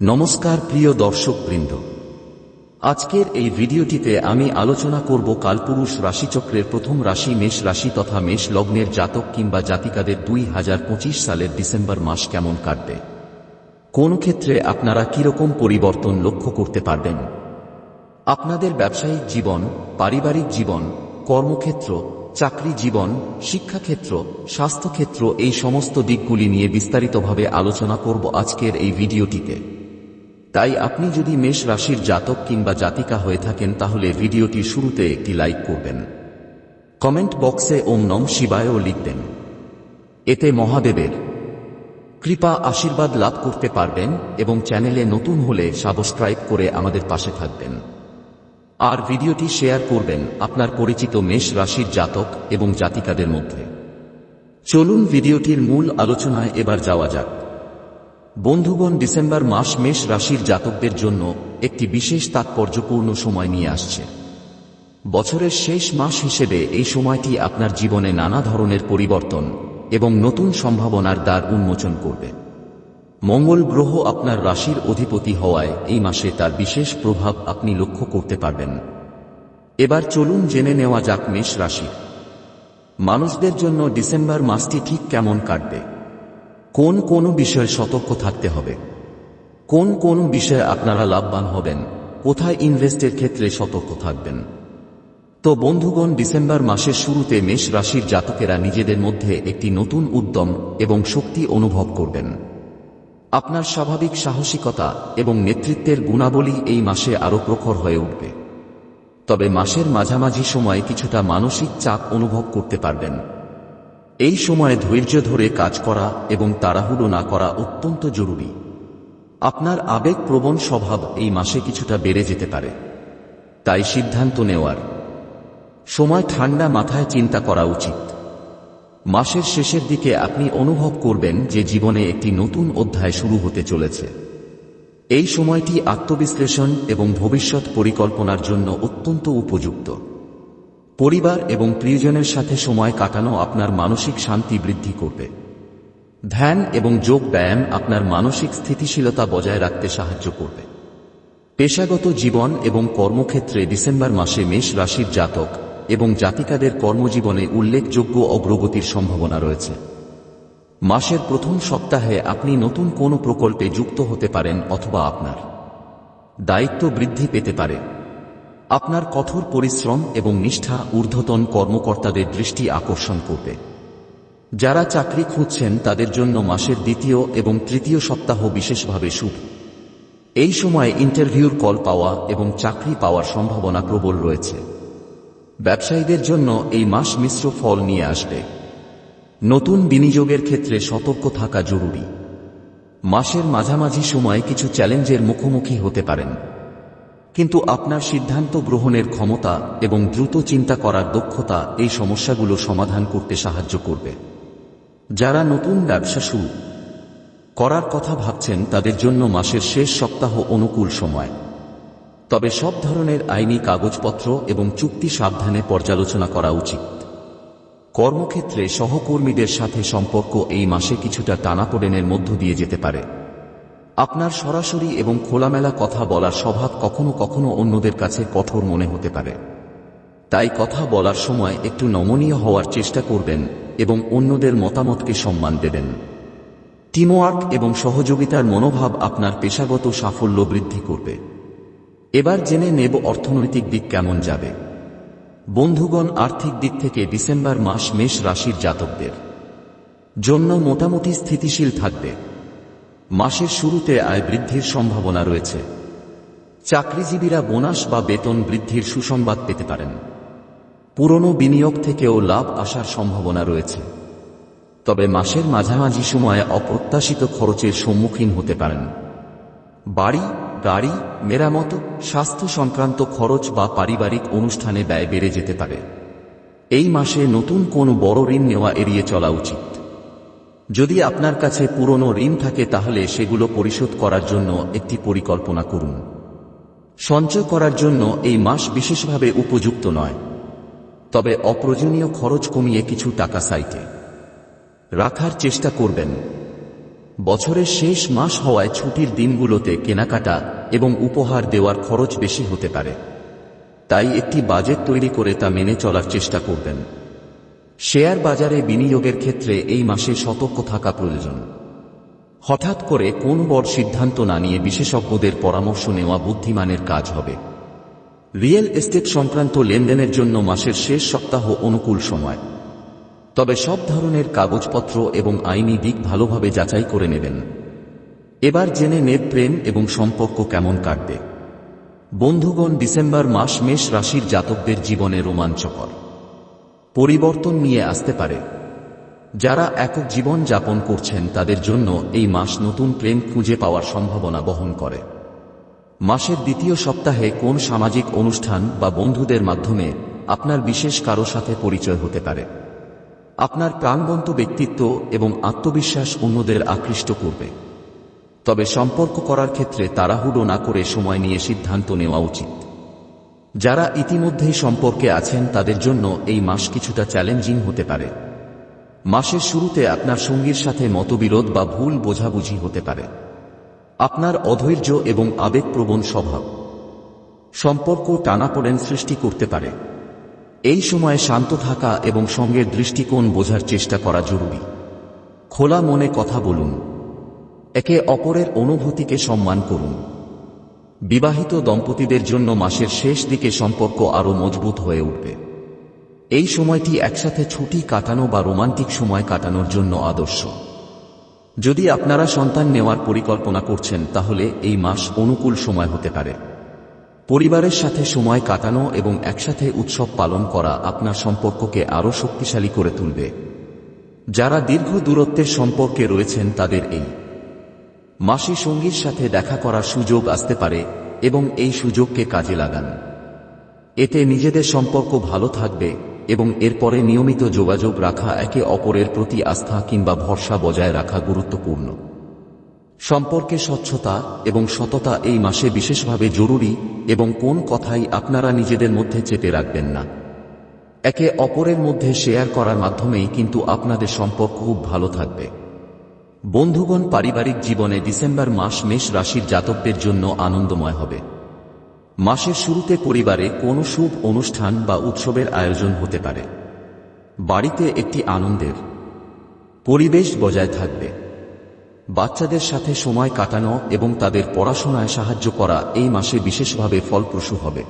নমস্কার প্রিয় দর্শকবৃন্দ। আজকের এই ভিডিওটিতে আমি আলোচনা করব কালপুরুষ রাশিচক্রের প্রথম রাশি মেষ রাশি তথা মেষ লগ্নের জাতক কিংবা জাতিকাদের দুই হাজার পঁচিশ সালের ডিসেম্বর মাস কেমন কাটবে। কোন ক্ষেত্রে আপনারা কীরকম পরিবর্তন লক্ষ্য করতে পারবেন? আপনাদের ব্যবসায়িক জীবন, পারিবারিক জীবন, কর্মক্ষেত্র, চাকরি জীবন, শিক্ষাক্ষেত্র, স্বাস্থ্যক্ষেত্র এই সমস্ত দিকগুলি নিয়ে বিস্তারিতভাবে আলোচনা করব আজকের এই ভিডিওটিতে। তাই আপনি যদি মেষ রাশির জাতক কিংবা জাতিকা হয়ে থাকেন, তাহলে ভিডিওটি শুরুতে একটি লাইক করবেন। কমেন্ট বক্সে ওম নম শিবায়ও লিখবেন। এতে মহাদেবের কৃপা আশীর্বাদ লাভ করতে পারবেন এবং চ্যানেলে নতুন হলে সাবস্ক্রাইব করে আমাদের পাশে থাকবেন। আর ভিডিওটি শেয়ার করবেন আপনার পরিচিত মেষ রাশির জাতক এবং জাতিকাদের মধ্যে। চলুন ভিডিওটির মূল আলোচনায় এবার যাওয়া যাক। বন্ধুগণ, ডিসেম্বর মাস মেষ রাশির জাতকদের জন্য একটি বিশেষ তাৎপর্যপূর্ণ সময় নিয়ে আসছে। বছরের শেষ মাস হিসেবে এই সময়টি আপনার জীবনে নানা ধরনের পরিবর্তন এবং নতুন সম্ভাবনার দ্বার উন্মোচন করবে। মঙ্গল গ্রহ আপনার রাশির অধিপতি হওয়ায় এই মাসে তার বিশেষ প্রভাব আপনি লক্ষ্য করতে পারবেন। এবার চলুন জেনে নেওয়া যাক মেষ রাশি। মানুষদের জন্য ডিসেম্বর মাসটি ঠিক কেমন কাটবে? কোন কোন বিষয়ে সতর্ক থাকতে হবে? কোন কোন বিষয়ে আপনারা লাভবান হবেন? কোথায় ইনভেস্টের ক্ষেত্রে সতর্ক থাকবেন? তো বন্ধুগণ, ডিসেম্বর মাসের শুরুতে মেষ রাশির জাতকেরা নিজেদের মধ্যে একটি নতুন উদ্যম এবং শক্তি অনুভব করবেন। আপনার স্বাভাবিক সাহসিকতা এবং নেতৃত্বের গুণাবলী এই মাসে আরও প্রখর হয়ে উঠবে। তবে মাসের মাঝামাঝি সময়ে কিছুটা মানসিক চাপ অনুভব করতে পারবেন। এই সময় ধৈর্য ধরে কাজ করা এবং তাড়াহুড়ো না করা অত্যন্ত জরুরি। আপনার আবেগপ্রবণ স্বভাব এই মাসে কিছুটা বেড়ে যেতে পারে। তাই সিদ্ধান্ত নেওয়ার। সময় ঠান্ডা মাথায় চিন্তা করা উচিত। মাসের শেষের দিকে আপনি অনুভব করবেন যে জীবনে একটি নতুন অধ্যায় শুরু হতে চলেছে। এই সময়টি আত্মবিশ্লেষণ এবং ভবিষ্যৎ পরিকল্পনার জন্য অত্যন্ত উপযুক্ত। পরিবার এবং প্রিয়জনের সাথে সময় কাটানো আপনার মানসিক শান্তি বৃদ্ধি করবে। ধ্যান এবং যোগ ব্যায়াম আপনার মানসিক স্থিতিশীলতা বজায় রাখতে সাহায্য করবে। পেশাগত জীবন এবং কর্মক্ষেত্রে ডিসেম্বর মাসে মেষ রাশির জাতক এবং জাতিকাদের কর্মজীবনে উল্লেখযোগ্য অগ্রগতির সম্ভাবনা রয়েছে। মাসের প্রথম সপ্তাহে আপনি নতুন কোনো প্রকল্পে যুক্ত হতে পারেন অথবা আপনার দায়িত্ব বৃদ্ধি পেতে পারে। আপনার কঠোর পরিশ্রম এবং নিষ্ঠা ঊর্ধ্বতন কর্মকর্তাদের দৃষ্টি আকর্ষণ করবে। যারা চাকরি খুঁজছেন তাদের জন্য মাসের দ্বিতীয় এবং তৃতীয় সপ্তাহ বিশেষভাবে শুভ। এই সময় ইন্টারভিউর কল পাওয়া এবং চাকরি পাওয়ার সম্ভাবনা প্রবল রয়েছে। ব্যবসায়ীদের জন্য এই মাস মিশ্র ফল নিয়ে আসবে। নতুন বিনিয়োগের ক্ষেত্রে সতর্ক থাকা জরুরি। মাসের মাঝামাঝি সময়ে কিছু চ্যালেঞ্জের মুখোমুখি হতে পারেন। কিন্তু আপনার সিদ্ধান্ত গ্রহণের ক্ষমতা এবং দ্রুত চিন্তা করার দক্ষতা এই সমস্যাগুলো সমাধান করতে সাহায্য করবে। যারা নতুন ব্যবসা শুরু করার কথা ভাবছেন তাদের জন্য মাসের শেষ সপ্তাহ অনুকূল সময়। তবে সব ধরনের আইনি কাগজপত্র এবং চুক্তি সাবধানে পর্যালোচনা করা উচিত। কর্মক্ষেত্রে সহকর্মীদের সাথে সম্পর্ক এই মাসে কিছুটা টানাপোড়েনের মধ্য দিয়ে যেতে পারে। আপনার সরাসরি এবং খোলামেলা কথা বলার স্বভাব কখনো কখনো অন্যদের কাছে কঠোর মনে হতে পারে। তাই কথা বলার সময় একটু নমনীয় হওয়ার চেষ্টা করবেন এবং অন্যদের মতামতকে সম্মান দেবেন। টিমওয়ার্ক এবং সহযোগিতার মনোভাব আপনার পেশাগত সাফল্য বৃদ্ধি করবে। এবার জেনে নেব অর্থনৈতিক দিক কেমন যাবে। বন্ধুগণ, আর্থিক দিক থেকে ডিসেম্বর মাস মেষ রাশির জাতকদের জন্য মোটামুটি স্থিতিশীল থাকবে। মাসের শুরুতে আয় বৃদ্ধির সম্ভাবনা রয়েছে। চাকরিজীবীরা বোনাস বা বেতন বৃদ্ধির সুসংবাদ পেতে পারেন। পুরনো বিনিয়োগ থেকেও লাভ আসার সম্ভাবনা রয়েছে। তবে মাসের মাঝামাঝি সময়ে অপ্রত্যাশিত খরচের সম্মুখীন হতে পারেন। বাড়ি, গাড়ি, মেরামত, স্বাস্থ্য সংক্রান্ত খরচ বা পারিবারিক অনুষ্ঠানে ব্যয় বেড়ে যেতে পারে। এই মাসে নতুন কোনো বড় ঋণ নেওয়া এড়িয়ে চলা উচিত। যদি আপনার কাছে পুরনো ঋণ থাকে তাহলে সেগুলো পরিশোধ করার জন্য একটি পরিকল্পনা করুন। সঞ্চয় করার জন্য এই মাস বিশেষভাবে উপযুক্ত নয়। তবে অপ্রয়োজনীয় খরচ কমিয়ে কিছু টাকা সাইটে রাখার চেষ্টা করবেন। বছরের শেষ মাস হওয়ায় ছুটির দিনগুলোতে কেনাকাটা এবং উপহার দেওয়ার খরচ বেশি হতে পারে। তাই একটি বাজেট তৈরি করে তা মেনে চলার চেষ্টা করবেন। শেয়ার বাজারে বিনিয়োগের ক্ষেত্রে এই মাসে সতর্ক থাকা প্রয়োজন। হঠাৎ করে কোন বড় সিদ্ধান্ত না নিয়ে বিশেষজ্ঞদের পরামর্শ নেওয়া বুদ্ধিমানের কাজ হবে। রিয়েল এস্টেট সংক্রান্ত লেনদেনের জন্য মাসের শেষ সপ্তাহ অনুকূল সময়। তবে সব ধরনের কাগজপত্র এবং আইনি দিক ভালোভাবে যাচাই করে নেবেন। এবার জেনে নেব প্রেম এবং সম্পর্ক কেমন কাটবে। বন্ধুগণ, ডিসেম্বর মাস মেষ রাশির জাতকদের জীবনে রোমাঞ্চকর। পরিবর্তন নিয়ে আসতে পারে। যারা একক জীবন যাপন করছেন, তাদের জন্য এই মাস নতুন প্রেম খুঁজে পাওয়ার সম্ভাবনা বহন করে। মাসের দ্বিতীয় সপ্তাহে কোন সামাজিক অনুষ্ঠান বা বন্ধুদের মাধ্যমে আপনার বিশেষ কারও সাথে পরিচয় হতে পারে? আপনার প্রাণবন্ত ব্যক্তিত্ব এবং আত্মবিশ্বাস অন্যদের আকৃষ্ট করবে। তবে সম্পর্ক করার ক্ষেত্রে তাড়াহুড়ো না করে সময় নিয়ে সিদ্ধান্ত নেওয়া উচিত। যারা ইতিমধ্যেই সম্পর্কে আছেন, তাদের জন্য এই মাস কিছুটা চ্যালেঞ্জিং হতে পারে। মাসের শুরুতে আপনার সঙ্গীর সাথে মতবিরোধ বা ভুল বোঝাবুঝি হতে পারে। আপনার অধৈর্য এবং আবেগপ্রবণ স্বভাব সম্পর্ক টানাপোড়েন সৃষ্টি করতে পারে। এই সময়ে শান্ত থাকা এবং সঙ্গের দৃষ্টিকোণ বোঝার চেষ্টা করা জরুরি। খোলা মনে কথা বলুন। একে অপরের অনুভূতিকে সম্মান করুন। বিবাহিত দম্পতিদের জন্য মাসের শেষ দিকে সম্পর্ক আরও মজবুত হয়ে উঠবে। এই সময়টি একসাথে ছুটি কাটানো বা রোমান্টিক সময় কাটানোর জন্য আদর্শ। যদি আপনারা সন্তান নেওয়ার পরিকল্পনা করছেন, তাহলে এই মাস অনুকূল সময় হতে পারে। পরিবারের সাথে সময় কাটানো এবং একসাথে উৎসব পালন করা আপনার সম্পর্ককে আরও শক্তিশালী করে তুলবে। যারা দীর্ঘ দূরত্বের সম্পর্কে রয়েছেন, তাদের এই মাসি সঙ্গীর সাথে দেখা করার সুযোগ আসতে পারে এবং এই সুযোগকে কাজে লাগান। এতে নিজেদের সম্পর্ক ভালো থাকবে এবং এরপরে নিয়মিত যোগাযোগ রাখা একে অপরের প্রতি আস্থা কিংবা ভরসা বজায় রাখা গুরুত্বপূর্ণ। সম্পর্কে স্বচ্ছতা এবং সততা এই মাসে বিশেষভাবে জরুরি এবং কোন কথাই আপনারা নিজেদের মধ্যে চেপে রাখবেন না। একে অপরের মধ্যে শেয়ার করার মাধ্যমেই কিন্তু আপনাদের সম্পর্ক খুব ভালো থাকবে। বন্ধুগণ পারিবারিক জীবনে ডিসেম্বর মাস মেষ রাশির জাতকদের জন্য আনন্দময় হবে। মাসের শুরুতে পরিবারে কোনো শুভ অনুষ্ঠান বা উৎসবের আয়োজন হতে পারে। বাড়িতে একটি আনন্দের পরিবেশ বজায় থাকবে। বাচ্চাদের সাথে সময় কাটানো এবং তাদের পড়াশোনায় সাহায্য করা এই মাসে বিশেষভাবে ফলপ্রসূ হবে।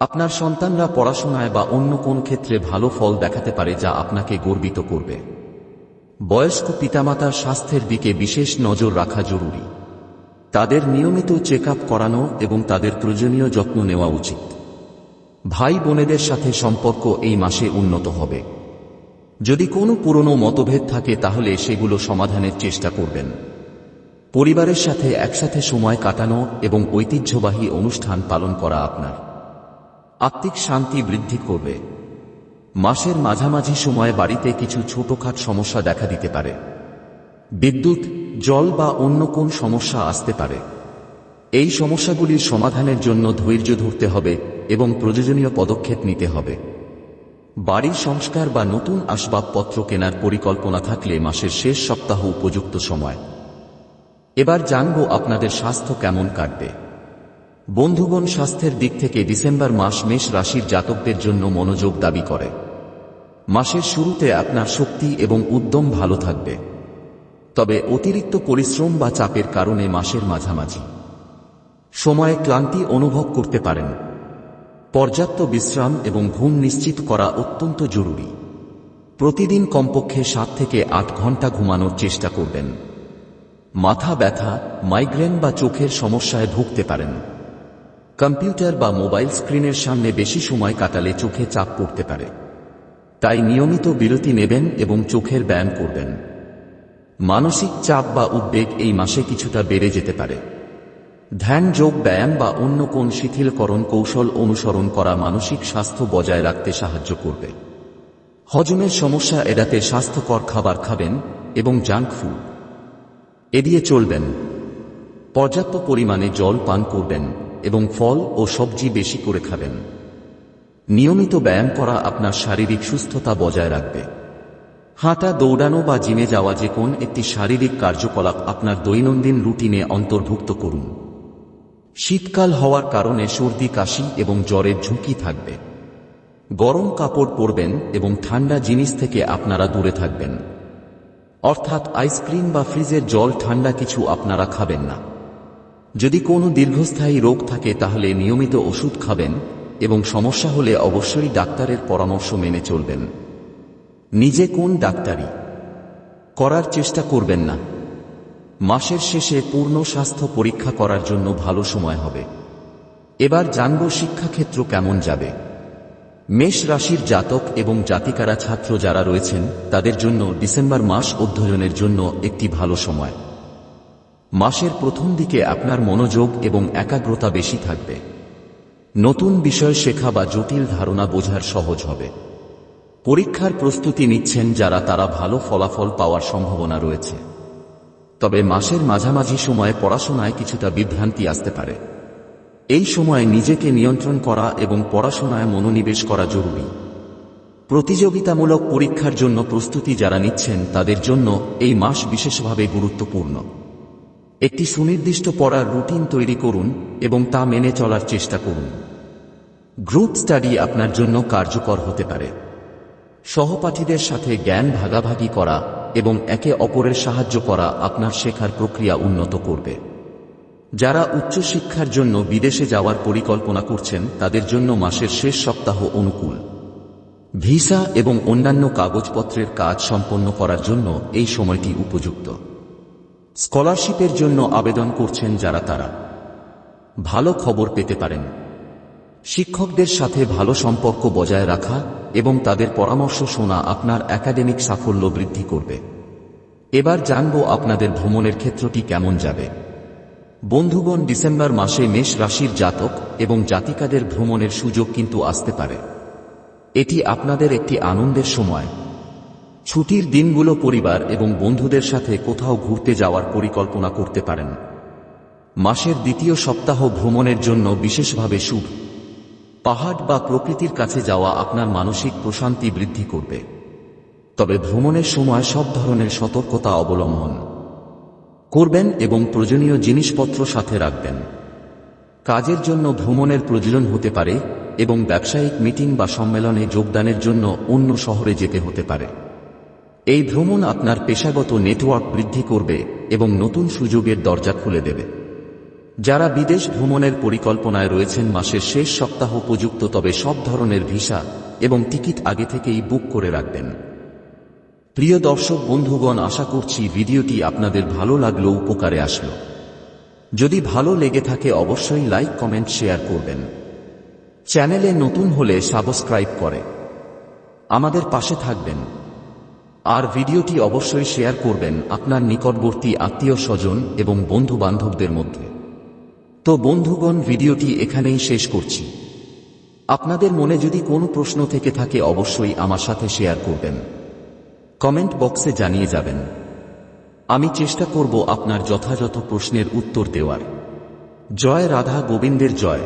আপনার সন্তানরা পড়াশোনায় বা অন্য কোন ক্ষেত্রে ভালো ফল দেখাতে পারে যা আপনাকে গর্বিত করবে। বয়স্ক পিতামাতার স্বাস্থ্যের দিকে বিশেষ নজর রাখা জরুরি। তাদের নিয়মিত চেক করানো এবং তাদের প্রয়োজনীয় যত্ন নেওয়া উচিত। ভাই বোনেদের সাথে সম্পর্ক এই মাসে উন্নত হবে। যদি কোনো পুরনো মতভেদ থাকে তাহলে সেগুলো সমাধানের চেষ্টা করবেন। পরিবারের সাথে একসাথে সময় কাটানো এবং ঐতিহ্যবাহী অনুষ্ঠান পালন করা আপনার। আত্মিক শান্তি বৃদ্ধি করবে। মাসের মাঝামাঝি সময়ে বাড়িতে কিছু ছোটখাট সমস্যা দেখা দিতে পারে। বিদ্যুৎ, জল বা অন্য কোন সমস্যা আসতে পারে। এই সমস্যাগুলির সমাধানের জন্য ধৈর্য ধরতে হবে এবং প্রয়োজনীয় পদক্ষেপ নিতে হবে। বাড়ির সংস্কার বা নতুন আসবাবপত্র কেনার পরিকল্পনা থাকলে মাসের শেষ সপ্তাহ উপযুক্ত সময়। এবার জানব আপনাদের স্বাস্থ্য কেমন কাটবে। বন্ধুগণ, স্বাস্থ্যের দিক থেকে ডিসেম্বর মাস মেষ রাশির জাতকদের জন্য মনোযোগ দাবি করে। মাসের শুরুতে আপনার শক্তি এবং উদ্যম ভালো থাকবে। তবে অতিরিক্ত পরিশ্রম বা চাপের কারণে মাসের মাঝামাঝি। সময়ে ক্লান্তি অনুভব করতে পারেন। পর্যাপ্ত বিশ্রাম এবং ঘুম নিশ্চিত করা অত্যন্ত জরুরি। প্রতিদিন কমপক্ষে সাত থেকে আট ঘণ্টা ঘুমানোর চেষ্টা করবেন। মাথা ব্যথা, মাইগ্রেন বা চোখের সমস্যায় ভুগতে পারেন। কম্পিউটার বা মোবাইল স্ক্রিনের সামনে বেশি সময় কাটালে চোখে চাপ পড়তে পারে। তাই নিয়মিত বিরতি নেবেন এবং চোখের ব্যায়াম করবেন। মানসিক চাপ বা উদ্বেগ এই মাসে কিছুটা বেড়ে যেতে পারে। ধ্যান যোগ ব্যায়াম বা অন্য কোন শিথিলকরণ কৌশল অনুসরণ করা মানসিক স্বাস্থ্য বজায় রাখতে সাহায্য করবে। হজমের সমস্যা এড়াতে স্বাস্থ্যকর খাবার খাবেন এবং জাঙ্ক ফুড। এড়িয়ে চলবেন। পর্যাপ্ত পরিমাণে জল পান করবেন এবং ফল ও সবজি বেশি করে খাবেন। নিয়মিত ব্যায়াম করা আপনার শারীরিক সুস্থতা বজায় রাখবে। হাঁটা, দৌড়ানো বা জিমে যাওয়া যে কোন একটি শারীরিক কার্যকলাপ আপনার দৈনন্দিন রুটিনে অন্তর্ভুক্ত করুন। শীতকাল হওয়ার কারণে সর্দি, কাশি এবং জ্বরের ঝুঁকি থাকবে। গরম কাপড় পরবেন এবং ঠান্ডা জিনিস থেকে আপনারা দূরে থাকবেন। অর্থাৎ আইসক্রিম বা ফ্রিজের জল ঠান্ডা কিছু আপনারা খাবেন না। যদি কোনো দীর্ঘস্থায়ী রোগ থাকে তাহলে নিয়মিত ওষুধ খাবেন এবং সমস্যা হলে অবশ্যই ডাক্তারের পরামর্শ মেনে চলবেন। নিজে কোন ডাক্তারি করার চেষ্টা করবেন না। মাসের শেষে পূর্ণ স্বাস্থ্য পরীক্ষা করার জন্য ভালো সময় হবে। এবার জানব শিক্ষাক্ষেত্র কেমন যাবে। মেষ রাশির জাতক এবং জাতিকারা ছাত্র যারা রয়েছেন, তাদের জন্য ডিসেম্বর মাস অধ্যয়নের জন্য একটি ভালো সময়। মাসের প্রথম দিকে আপনার মনোযোগ এবং একাগ্রতা বেশি থাকবে। নতুন বিষয় শেখা বা জটিল ধারণা বোঝার সহজ হবে। পরীক্ষার প্রস্তুতি নিচ্ছেন যারা তারা ভালো ফলাফল পাওয়ার সম্ভাবনা রয়েছে। তবে মাসের মাঝামাঝি সময়ে পড়াশোনায় কিছুটা বিভ্রান্তি আসতে পারে। এই সময় নিজেকে নিয়ন্ত্রণ করা এবং পড়াশোনায় মনোনিবেশ করা জরুরি। প্রতিযোগিতামূলক পরীক্ষার জন্য প্রস্তুতি যারা নিচ্ছেন তাদের জন্য এই মাস বিশেষভাবে গুরুত্বপূর্ণ। একটি সুনির্দিষ্ট পড়ার রুটিন তৈরি করুন এবং তা মেনে চলার চেষ্টা করুন। গ্রুপ স্টাডি আপনার জন্য কার্যকর হতে পারে। সহপাঠীদের সাথে জ্ঞান ভাগাভাগি করা এবং একে অপরের সাহায্য করা আপনার শেখার প্রক্রিয়া উন্নত করবে। যারা উচ্চশিক্ষার জন্য বিদেশে যাওয়ার পরিকল্পনা করছেন, তাদের জন্য মাসের শেষ সপ্তাহ অনুকূল। ভিসা এবং অন্যান্য কাগজপত্রের কাজ সম্পন্ন করার জন্য এই সময়টি উপযুক্ত। স্কলারশিপের জন্য আবেদন করছেন যারা তারা। ভালো খবর পেতে পারেন। শিক্ষকদের সাথে ভালো সম্পর্ক বজায় রাখা এবং তাদের পরামর্শ শোনা আপনার একাডেমিক সাফল্য বৃদ্ধি করবে। এবার জানব আপনাদের ভ্রমণের ক্ষেত্রটি কেমন যাবে। বন্ধুগণ, ডিসেম্বর মাসে মেষ রাশির জাতক এবং জাতিকাদের ভ্রমণের সুযোগ কিন্তু আসতে পারে। এটি আপনাদের একটি আনন্দের সময়। ছুটির দিনগুলো পরিবার এবং বন্ধুদের সাথে কোথাও ঘুরতে যাওয়ার পরিকল্পনা করতে পারেন। মাসের দ্বিতীয় সপ্তাহ ভ্রমণের জন্য বিশেষভাবে শুভ। পাহাড় বা প্রকৃতির কাছে যাওয়া আপনার মানসিক প্রশান্তি বৃদ্ধি করবে। তবে ভ্রমণের সময় সব ধরনের সতর্কতা অবলম্বন করবেন এবং প্রয়োজনীয় জিনিসপত্র সাথে রাখবেন। কাজের জন্য ভ্রমণের প্রয়োজন হতে পারে এবং ব্যবসায়িক মিটিং বা সম্মেলনে যোগদানের জন্য অন্য শহরে যেতে হতে পারে। এই ভ্রমণ আপনার পেশাগত নেটওয়ার্ক বৃদ্ধি করবে এবং নতুন সুযোগের দরজা খুলে দেবে। যারা বিদেশ ভ্রমণের পরিকল্পনায় রয়েছেন মাসের শেষ সপ্তাহ উপযুক্ত, তবে সব ধরনের ভিসা এবং টিকিট আগে থেকেই বুক করে রাখবেন। প্রিয় দর্শক, বন্ধুগণ, আশা করছি ভিডিওটি আপনাদের ভালো লাগল, উপকারে আসলো। যদি ভালো লেগে থাকে, অবশ্যই লাইক, কমেন্ট, শেয়ার করবেন। চ্যানেলে নতুন হলে সাবস্ক্রাইব করে আমাদের পাশে থাকবেন। আর ভিডিওটি অবশ্যই শেয়ার করবেন আপনার নিকটবর্তী আত্মীয় স্বজন এবং বন্ধু বান্ধবদের মধ্যে। তো বন্ধুগণ, ভিডিওটি এখানেই শেষ করছি। আপনাদের মনে যদি কোনো প্রশ্ন থেকে থাকে, অবশ্যই আমার সাথে শেয়ার করবেন। কমেন্ট বক্সে জানিয়ে যাবেন। আমি চেষ্টা করব আপনার যথাযথ প্রশ্নের উত্তর দেওয়ার। জয় রাধা গোবিন্দের জয়।